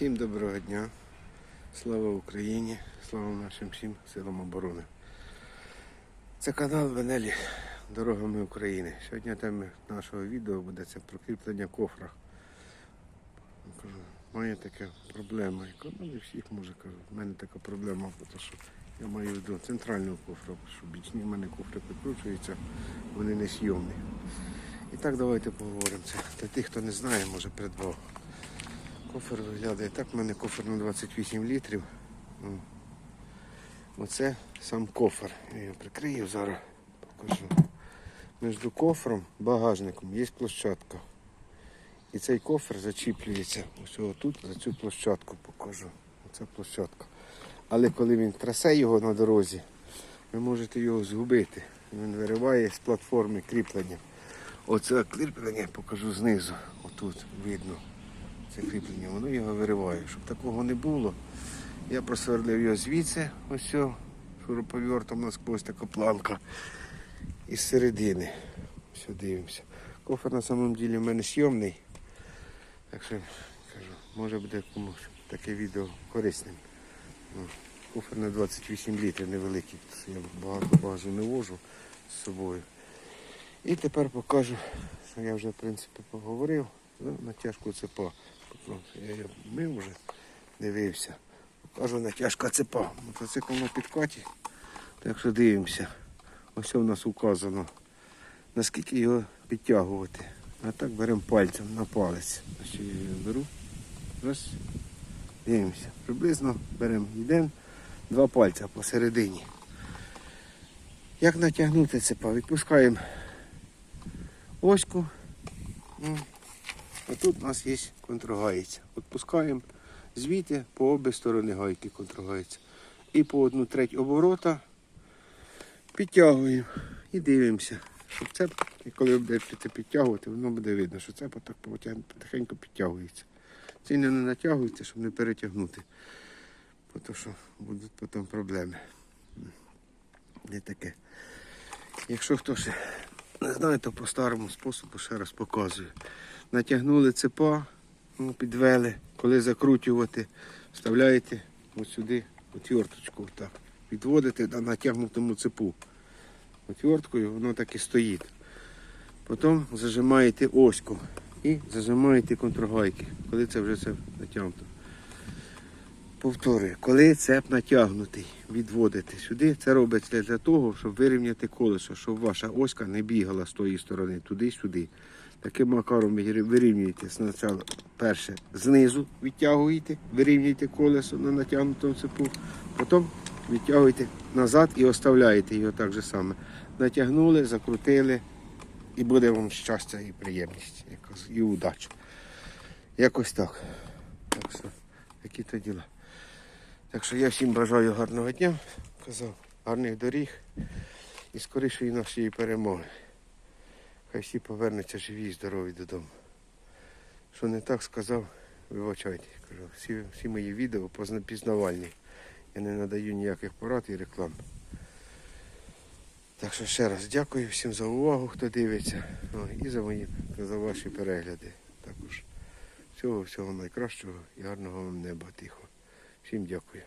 Всім доброго дня. Слава Україні, слава нашим всім силам оборони. Це канал Венелі Дорогами України. Сьогодні тема нашого відео буде це прикріплення кофра. Має така проблема, яка ну, не всіх може кажу. У мене така проблема, тому що я маю виду центрального кофра, що бічні в мене кофри підкручуються, вони не сйомні. І так давайте поговоримо. Це для тих, хто не знає, може придбав. Кофер виглядає так, в мене кофер на 28 літрів. Оце сам кофер. Я його прикрию зараз, покажу. Між кофром, багажником є площадка. І цей кофер зачіплюється ось тут за цю площадку покажу. Оце площадка. Але коли він трасе його на дорозі, ви можете його згубити. Він вириває з платформи кріплення. Оце кріплення покажу знизу. Отут видно це кріплення, воно його вириває. Щоб такого не було, я просверлив його звідси, ось шуруповертом насквозь така планка. І з середини. Все дивимося. Кофер на самом ділі в мене сйомний. Так що кажу, може буде комусь таке відео корисним. Ну, Кофер на 28 літрів невеликий, я багато багажу не вожу з собою. І тепер покажу, що я вже в принципі поговорив. Ну, натяжку цепа. Я її мив вже, дивився. Покажу натяжка цепа. Мотоцикл на підкаті. Так що дивимося. Ось у нас указано, наскільки його підтягувати. А так беремо пальцем на палець. Ось я беру. Раз. Дивимося. Приблизно беремо йдемо два пальця посередині. Як натягнути цепа? Відпускаємо оську. А тут у нас є контргаїця. Відпускаємо звідти по обі сторони гайки контргаїця. І по одну треть оборота підтягуємо і дивимося, щоб цеп, і коли ви будете підтягувати, воно буде видно, що цеп так потихеньку підтягується. Сильно не натягується, щоб не перетягнути. Тому що будуть потім проблеми. Не таке. Якщо хтось не знає, то по старому способу ще раз показую. Натягнули цепа, ну, підвели, коли закручувати, вставляєте сюди отверточку, так, відводите на натягнутому цепу. Отверткою воно так і стоїть. Потім зажимаєте оську і зажимаєте контргайки, коли це вже все натягнуто. Повторюю, коли цеп натягнутий, відводите сюди, це робиться для того, щоб вирівняти колесо, щоб ваша оська не бігала з тої сторони, туди-сюди. Таким макаром ви вирівнюєте спочатку перше знизу відтягуєте, вирівнюєте колесо на натягнутому цепу, потім відтягуєте назад і оставляєте його так же саме. Натягнули, закрутили, і буде вам щастя і приємність, і удача. Якось так. Так що, які то діла. Так що я всім бажаю гарного дня, казав, гарних доріг і скорішої нашої перемоги. Хай всі повернуться живі і здорові додому. Що не так сказав, вибачайте. Кажу, всі, всі мої відео позна- пізнавальні. Я не надаю ніяких порад і реклам. Так що ще раз дякую всім за увагу, хто дивиться. О, і за мої за ваші перегляди. Також всього всього найкращого і гарного вам неба тихо. Всім дякую.